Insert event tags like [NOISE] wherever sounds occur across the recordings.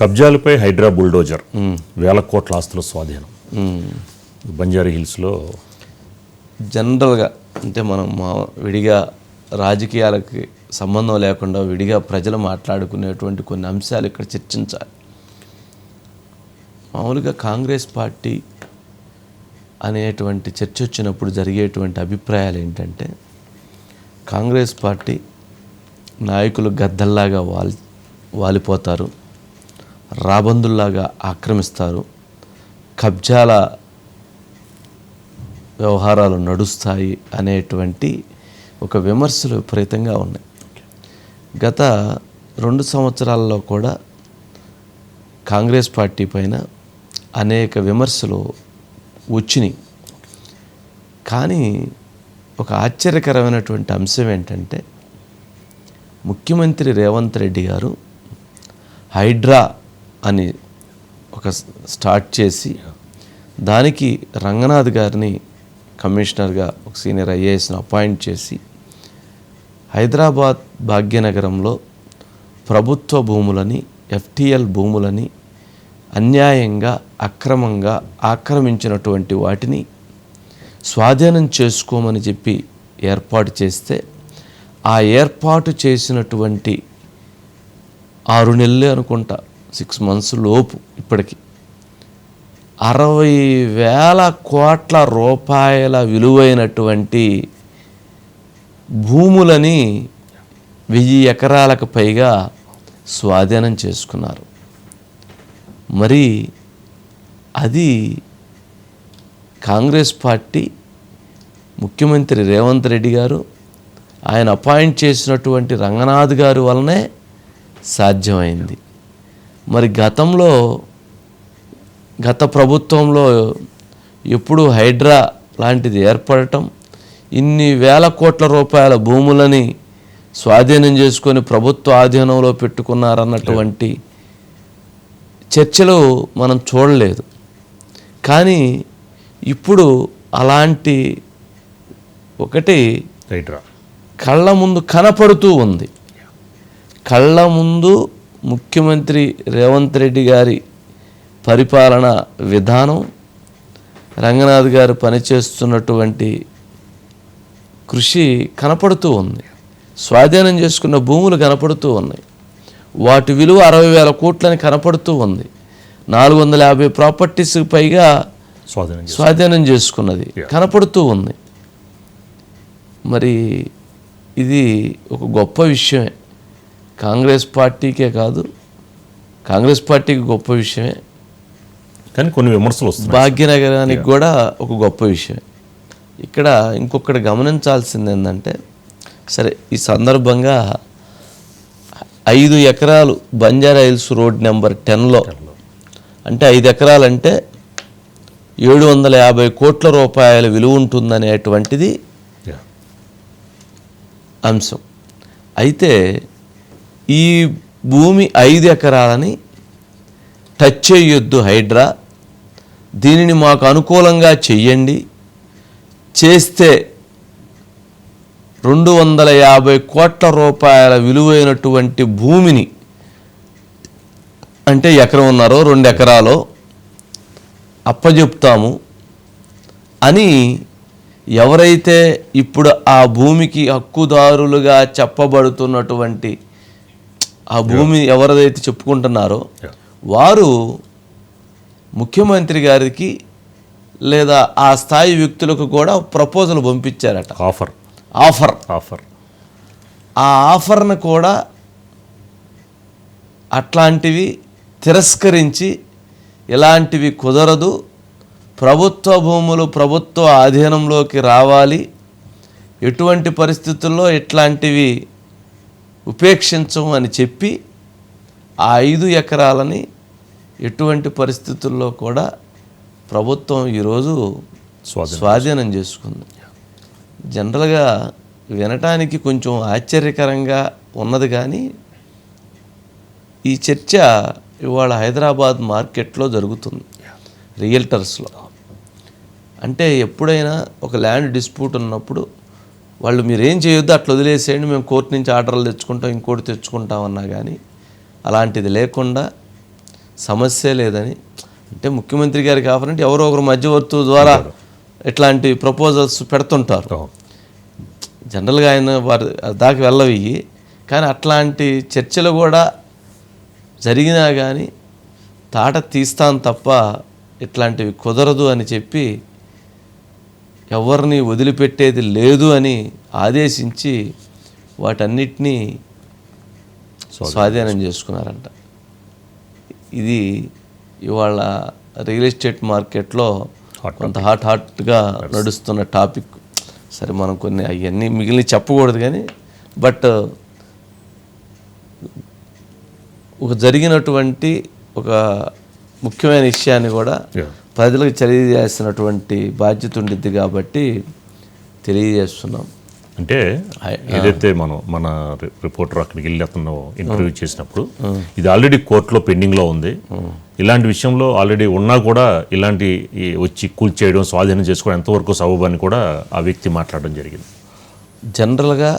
కబ్జాలపై Hydraa bulldozer. వేల కోట్ల ఆస్తుల స్వాధీనం. బంజారా హిల్స్లో జనరల్గా అంటే మనం మా విడిగా రాజకీయాలకి సంబంధం లేకుండా విడిగా ప్రజలు మాట్లాడుకునేటువంటి కొన్ని అంశాలు ఇక్కడ చర్చించాలి. మామూలుగా కాంగ్రెస్ పార్టీ అనేటువంటి చర్చ వచ్చినప్పుడు జరిగేటువంటి అభిప్రాయాలు ఏంటంటే కాంగ్రెస్ పార్టీ నాయకులు గద్దల్లాగా వాలి వాలిపోతారు. రాబందుల్లాగా ఆక్రమిస్తారు. కబ్జాల వ్యవహారాలు నడుస్తాయి అనేటువంటి ఒక విమర్శలు విపరీతంగా ఉన్నాయి. గత రెండు సంవత్సరాల్లో కూడా కాంగ్రెస్ పార్టీ పైన అనేక విమర్శలు వచ్చినాయి. కానీ ఒక ఆశ్చర్యకరమైనటువంటి అంశం ఏంటంటే ముఖ్యమంత్రి రేవంత్ రెడ్డి గారు హైడ్రా అని ఒక స్టార్ట్ చేసి దానికి రంగనాథ్ గారిని కమిషనర్గా ఒక సీనియర్ ఐఏఎస్ను అపాయింట్ చేసి హైదరాబాద్ భాగ్యనగరంలో ప్రభుత్వ భూములని ఎఫ్టిఎల్ భూములని అన్యాయంగా అక్రమంగా ఆక్రమించినటువంటి వాటిని స్వాధీనం చేసుకోమని చెప్పి ఏర్పాటు చేస్తే ఆ ఏర్పాటు చేసినటువంటి ఆరు నెలలే అనుకుంటా సిక్స్ మంత్స్ లోపు ఇప్పటికి. అరవై వేల కోట్ల రూపాయల విలువైనటువంటి భూములని వెయ్యి ఎకరాలకు పైగా స్వాధీనం చేసుకున్నారు. మరి అది కాంగ్రెస్ పార్టీ ముఖ్యమంత్రి రేవంత్ రెడ్డి గారు ఆయన అపాయింట్ చేసినటువంటి రంగనాథ్ గారు వలనే సాధ్యమైంది. మరి గతంలో గత ప్రభుత్వంలో ఎప్పుడు హైడ్రా లాంటిది ఏర్పడటం ఇన్ని వేల కోట్ల రూపాయల భూములని స్వాధీనం చేసుకొని ప్రభుత్వ ఆధీనంలో పెట్టుకున్నారన్నటువంటి చర్చలు మనం చూడలేదు. కానీ ఇప్పుడు అలాంటి ఒకటి హైడ్రా. కళ్ళ ముందు కనపడుతూ ఉంది. కళ్ళ ముందు ముఖ్యమంత్రి రేవంత్ రెడ్డి గారి పరిపాలన విధానం రంగనాథ్ గారు పనిచేస్తున్నటువంటి కృషి కనపడుతూ ఉంది. స్వాధీనం చేసుకున్న భూములు కనపడుతూ ఉన్నాయి. వాటి విలువ అరవై వేల కోట్లని కనపడుతూ ఉంది. నాలుగు వందల యాభై ప్రాపర్టీస్ పైగా స్వాధీనం చేసుకున్నది. కనపడుతూ ఉంది. మరి ఇది ఒక గొప్ప విషయమే. కాంగ్రెస్ పార్టీకే కాదు కాంగ్రెస్ పార్టీకి గొప్ప విషయమే. కానీ కొన్ని విమర్శలు వస్తున్నాయి. భాగ్యనగరానికి కూడా ఒక గొప్ప విషయం ఇక్కడ ఇంకొకటి గమనించాల్సింది ఏంటంటే సరే ఈ సందర్భంగా ఐదు ఎకరాలు బంజారా హిల్స్ రోడ్ నెంబర్ టెన్లో అంటే ఐదు ఎకరాలంటే ఏడు వందల యాభై కోట్ల రూపాయల విలువ ఉంటుందనేటువంటిది. అంశం. అయితే ఈ భూమి ఐదు ఎకరాలని టచ్ చేయొద్దు హైడ్రా. దీనిని మాకు అనుకూలంగా చెయ్యండి. చేస్తే రెండు వందల యాభై కోట్ల రూపాయల విలువైనటువంటి భూమిని అంటే ఎకరం ఉన్నారో రెండు ఎకరాలో అప్పజెప్తాము. అని ఎవరైతే ఇప్పుడు ఆ భూమికి హక్కుదారులుగా చెప్పబడుతున్నటువంటి ఆ భూమి ఎవరైతే చెప్పుకుంటున్నారో. వారు ముఖ్యమంత్రి గారికి లేదా ఆ స్థాయి వ్యక్తులకు కూడా ప్రపోజల్ పంపించారట. ఆఫర్. ఆఫర్. ఆఫర్. ఆ ఆఫర్ను కూడా అట్లాంటివి తిరస్కరించి ఇలాంటివి కుదరదు ప్రభుత్వ భూములు ప్రభుత్వ ఆధీనంలోకి రావాలి ఎటువంటి పరిస్థితుల్లో ఇట్లాంటివి ఉపేక్షించం అని చెప్పి ఆ ఐదు ఎకరాలని ఎటువంటి పరిస్థితుల్లో కూడా ప్రభుత్వం ఈరోజు స్వాధీనం స్వాధీనం చేసుకుంది. జనరల్గా వినటానికి కొంచెం ఆశ్చర్యకరంగా ఉన్నది కానీ ఈ చర్చ ఇవాళ హైదరాబాద్ మార్కెట్లో జరుగుతుంది రియల్టర్స్లో. అంటే ఎప్పుడైనా ఒక ల్యాండ్ డిస్ప్యూట్ ఉన్నప్పుడు వాళ్ళు మీరు ఏం చేయొద్దు అట్లా వదిలేసేయండి మేము కోర్టు నుంచి ఆర్డర్లు తెచ్చుకుంటాం ఇంకోటి తెచ్చుకుంటాం అన్నా కానీ అలాంటిది లేకుండా సమస్య లేదని అంటే ముఖ్యమంత్రి గారు కావాలంటే ఎవరో ఒకరు మధ్యవర్తు ద్వారా ఇట్లాంటి ప్రపోజల్స్ పెడుతుంటారు. జనరల్గా ఆయన వారి దాకా వెళ్ళవి కానీ అట్లాంటి చర్చలు కూడా జరిగినా కానీ తాట తీస్తాను తప్ప ఇట్లాంటివి కుదరదు అని చెప్పి ఎవరిని వదిలిపెట్టేది లేదు అని ఆదేశించి వాటన్నిటినీ స్వాధీనం చేసుకున్నారంట. ఇది ఇవాళ రియల్ ఎస్టేట్ మార్కెట్లో కొంత హాట్ హాట్గా నడుస్తున్న టాపిక్. సరే మనం కొన్ని అవన్నీ మిగిలిన చెప్పకూడదు కానీ బట్ ఒక జరిగినటువంటి ఒక ముఖ్యమైన విషయాన్ని కూడా. ప్రజలకు తెలియజేసినటువంటి బాధ్యత ఉండిద్ది కాబట్టి తెలియజేస్తున్నాం. అంటే ఏదైతే మనం మన రిపోర్టర్ అక్కడికి వెళ్ళి అతను ఇంటర్వ్యూ చేసినప్పుడు ఇది ఆల్రెడీ కోర్టులో పెండింగ్లో ఉంది. ఇలాంటి విషయంలో ఆల్రెడీ ఉన్నా కూడా ఇలాంటి వచ్చి కూల్చేయడం స్వాధీనం చేసుకోవడం ఎంతవరకు సబబు అని కూడా ఆ వ్యక్తి మాట్లాడడం జరిగింది. జనరల్గా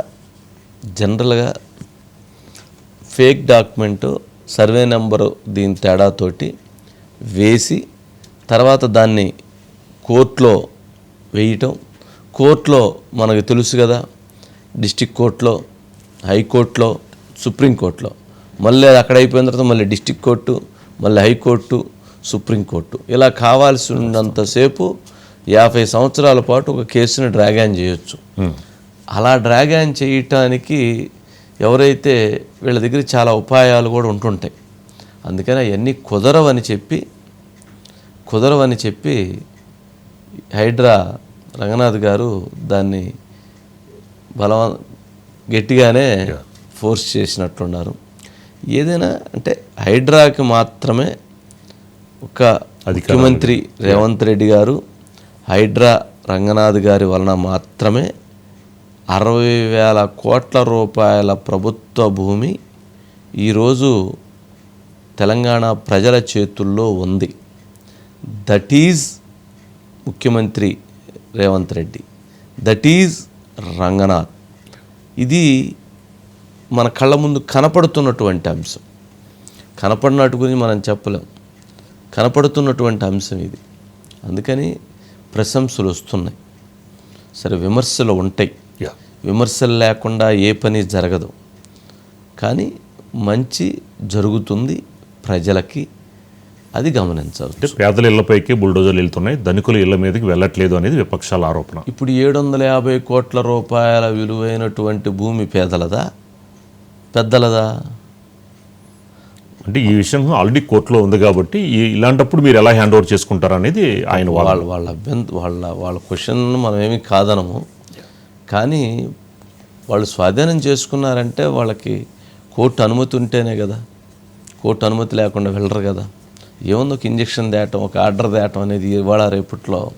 జనరల్గా ఫేక్ డాక్యుమెంట్ సర్వే నెంబరు దీని తేడాతోటి వేసి తర్వాత దాన్ని కోర్టులో వేయటం. కోర్టులో మనకు తెలుసు కదా డిస్టిక్ కోర్టులో హైకోర్టులో సుప్రీంకోర్టులో మళ్ళీ అది అక్కడ అయిపోయిన తర్వాత మళ్ళీ డిస్టిక్ కోర్టు మళ్ళీ హైకోర్టు సుప్రీంకోర్టు ఇలా కావాల్సి ఉన్నంతసేపు యాభై సంవత్సరాల పాటు ఒక కేసుని డ్రాగాన్ చేయొచ్చు. అలా డ్రాగాన్ చేయటానికి ఎవరైతే వీళ్ళ దగ్గర చాలా ఉపాయాలు కూడా ఉంటుంటాయి. అందుకని అవన్నీ కుదరవని చెప్పి కుదరవని చెప్పి హైడ్రా రంగనాథ్ గారు దాన్ని బలవ గట్టిగానే ఫోర్స్ చేసినట్లున్నారు ఏదైనా అంటే హైడ్రాకి మాత్రమే ఒక ముఖ్యమంత్రి రేవంత్ రెడ్డి గారు హైడ్రా రంగనాథ్ గారి వలన మాత్రమే అరవై వేల కోట్ల రూపాయల ప్రభుత్వ భూమి ఈరోజు తెలంగాణ ప్రజల చేతుల్లో ఉంది. దట్ ఈజ్ ముఖ్యమంత్రి Revanth Reddy. That is Ranganath. ఇది మన కళ్ళ ముందు కనపడుతున్నటువంటి అంశం. కనపడినట్టు గురించి మనం చెప్పలేం. కనపడుతున్నటువంటి అంశం ఇది. అందుకని ప్రశంసలు వస్తున్నాయి. సరే విమర్శలు ఉంటాయి. విమర్శలు లేకుండా ఏ పని జరగదు. కానీ మంచి జరుగుతుంది ప్రజలకి అది గమనించవచ్చు అంటే పేదల ఇళ్ళపైకి బుల్డోజర్లు వెళ్తున్నాయి ధనికుల ఇళ్ళ మీదకి వెళ్ళట్లేదు అనేది విపక్షాల ఆరోపణ. ఇప్పుడు ఏడు వందల యాభై కోట్ల రూపాయల విలువైనటువంటి భూమి పేదలదా? పెద్దలదా? అంటే ఈ విషయం ఆల్రెడీ కోర్టులో ఉంది కాబట్టి ఇలాంటప్పుడు మీరు ఎలా హ్యాండ్ ఓవర్ చేసుకుంటారు అనేది ఆయన. వాళ్ళ వాళ్ళ అభ్యంత వాళ్ళ వాళ్ళ క్వశ్చన్ మనం ఏమి కాదనము. కానీ వాళ్ళు స్వాధీనం చేసుకున్నారంటే వాళ్ళకి కోర్టు అనుమతి ఉంటేనే కదా. కోర్టు అనుమతి లేకుండా వెళ్ళరు కదా. ఏముంది ఒక ఇంజక్షన్ తేయటం ఒక ఆర్డర్ తేయటం అనేది ఇవాళ రేపట్లో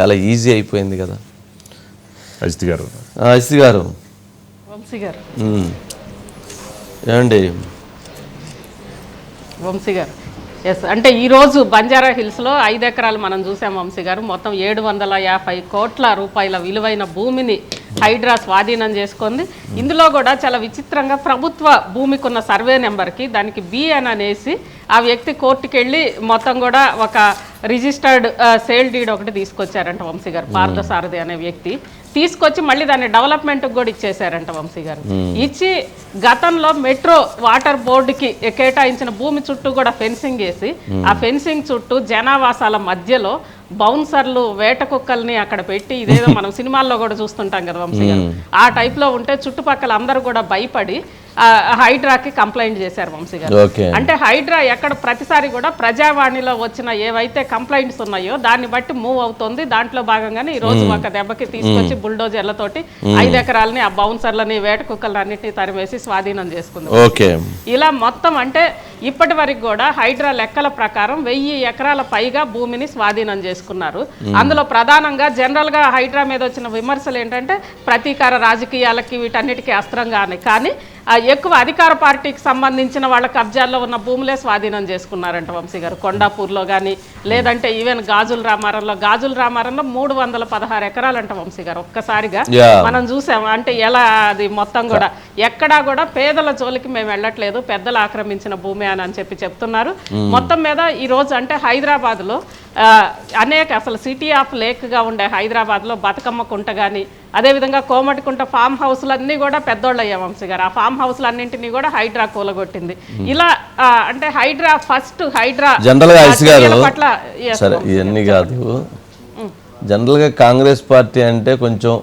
చాలా ఈజీ అయిపోయింది కదా. అజిత్ గారు. అసి గారు. వంశీ గారు. ఉమ్. ఏమండి? వంశీ గారు. ఎస్ అంటే ఈరోజు బంజారా హిల్స్లో ఐదు ఎకరాలు మనం చూసాం వంశీ గారు. మొత్తం ఏడు వందల యాభై కోట్ల రూపాయల విలువైన భూమిని హైడ్రా స్వాధీనం చేసుకుంది. ఇందులో కూడా చాలా విచిత్రంగా ప్రభుత్వ భూమికి ఉన్న సర్వే నెంబర్కి దానికి బి అని అనేసి ఆ వ్యక్తి కోర్టుకి వెళ్ళి మొత్తం కూడా ఒక రిజిస్టర్డ్ సేల్ డీడ్ ఒకటి తీసుకొచ్చారంట వంశీ గారు. పార్థసారథి అనే వ్యక్తి. తీసుకొచ్చి మళ్ళీ దాన్ని డెవలప్మెంట్ కూడా ఇచ్చేసారంట వంశీ గారు. ఇచ్చి గతంలో మెట్రో వాటర్ బోర్డుకి కేటాయించిన భూమి చుట్టూ కూడా ఫెన్సింగ్ వేసి ఆ ఫెన్సింగ్ చుట్టూ జనావాసాల మధ్యలో బౌన్సర్లు వేట కుక్కల్ని అక్కడ పెట్టి ఇదేదో మనం [LAUGHS] సినిమాల్లో కూడా చూస్తుంటాం కదా వంశీ గారు. ఆ type లో ఉంటే చుట్టుపక్కల అందరూ కూడా భయపడి హైడ్రాకి కంప్లైంట్ చేశారు వంశీ గారు. అంటే హైడ్రా ఎక్కడ ప్రతిసారి కూడా ప్రజావాణిలో వచ్చిన ఏవైతే కంప్లైంట్స్ ఉన్నాయో దాన్ని బట్టి మూవ్ అవుతుంది. దాంట్లో భాగంగానే ఈ రోజు ఒక దెబ్బకి తీసుకొచ్చి బుల్డోజర్లతోటి ఐదు ఎకరాలని ఆ బౌన్సర్లని వేట కుక్కలని అన్నిటిని తరిమేసి స్వాధీనం చేసుకుంది. ఓకే. ఇలా మొత్తం అంటే ఇప్పటి వరకు కూడా హైడ్రా లెక్కల ప్రకారం వెయ్యి ఎకరాల పైగా భూమిని స్వాధీనం చేసుకున్నారు. అందులో ప్రధానంగా జనరల్గా హైడ్రా మీద వచ్చిన విమర్శలు ఏంటంటే ప్రతీకార రాజకీయాలకి వీటన్నిటికీ అస్త్రంగానే. కానీ ఎక్కువ అధికార పార్టీకి సంబంధించిన వాళ్ళ కబ్జాల్లో ఉన్న భూములే స్వాధీనం చేసుకున్నారంట వంశీ గారు. కొండాపూర్లో కానీ లేదంటే ఈవెన్ గాజుల రామారంలో. గాజుల రామారంలో మూడు వందల పదహారు ఎకరాలంట వంశీ గారు. ఒక్కసారిగా. మనం చూసాం అంటే ఎలా అది మొత్తం కూడా. ఎక్కడా కూడా పేదల జోలికి మేము వెళ్ళట్లేదు. పెద్దలు ఆక్రమించిన భూమి అని అని చెప్పి చెప్తున్నారు. మొత్తం మీద ఈ రోజు అంటే హైదరాబాద్లో అనేక అసలు సిటీ ఆఫ్ లేక్గా ఉండే హైదరాబాద్లో బతుకమ్మ కుంట కానీ అదేవిధంగా కోమటికుంట ఫామ్ హౌస్లన్నీ కూడా పెద్దోళ్ళు అయ్యా వంశీ గారు. ఆ ఫామ్ హౌస్లన్నింటినీ కూడా హైడ్రా కూలగొట్టింది. ఇలా అంటే హైడ్రా ఫస్ట్ హైడ్రా జనరల్గా ఆ, ఐస్ గారు చర్యల పట్ల సరే ఇవన్నీ కాదు. కాంగ్రెస్ పార్టీ అంటే కొంచెం.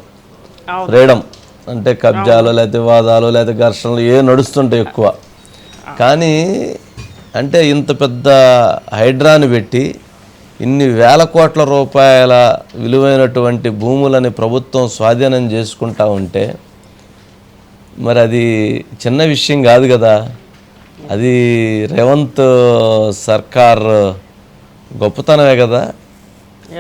ఫ్రీడమ్ అంటే కబ్జాలు లేకపోతే వివాదాలు లేకపోతే ఘర్షణలు ఏ నడుస్తుంటాయి ఎక్కువ. కానీ అంటే ఇంత పెద్ద హైడ్రాని పెట్టి ఇన్ని వేల కోట్ల రూపాయల విలువైనటువంటి భూములని ప్రభుత్వం స్వాధీనం చేసుకుంటా ఉంటే మరి అది చిన్న విషయం కాదు కదా. అది రేవంత్ సర్కార్ గొప్పతనమే కదా.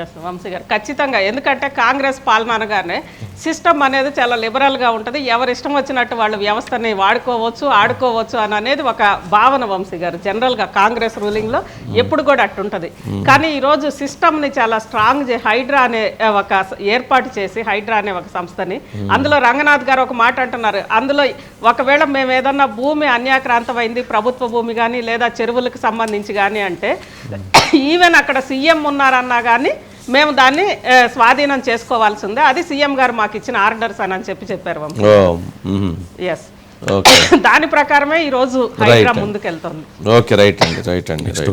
ఎస్ వంశీ గారు. ఖచ్చితంగా. ఎందుకంటే కాంగ్రెస్ పాలన అనగానే సిస్టమ్ అనేది చాలా లిబరల్గా ఉంటుంది. ఎవరి ఇష్టం వచ్చినట్టు వాళ్ళు వ్యవస్థని వాడుకోవచ్చు ఆడుకోవచ్చు అని అనేది ఒక భావన వంశీ గారు. జనరల్గా కాంగ్రెస్ రూలింగ్లో ఎప్పుడు కూడా అట్టుంటుంది. కానీ ఈరోజు సిస్టమ్ని చాలా స్ట్రాంగ్ హైడ్రా అనే ఒక ఏర్పాటు చేసి హైడ్రా అనే ఒక సంస్థని అందులో రంగనాథ్ గారు ఒక మాట అంటున్నారు. అందులో ఒకవేళ మేము ఏదన్నా భూమి అన్యాక్రాంతమైంది ప్రభుత్వ భూమి కానీ లేదా చెరువులకు సంబంధించి కానీ అంటే ఈవెన్ అక్కడ సీఎం ఉన్నారన్నా కానీ మేము దాన్ని స్వాధీనం చేసుకోవాల్సిందే. అది సీఎం గారు మాకు ఇచ్చిన ఆర్డర్స్ అని అని చెప్పి చెప్పారు. ఎస్ [LAUGHS] దాని ప్రకారమే ఈరోజు హైడ్రా ముందుకెళ్తుంది. ఓకే రైట్ అండి రైట్ అండి రైట్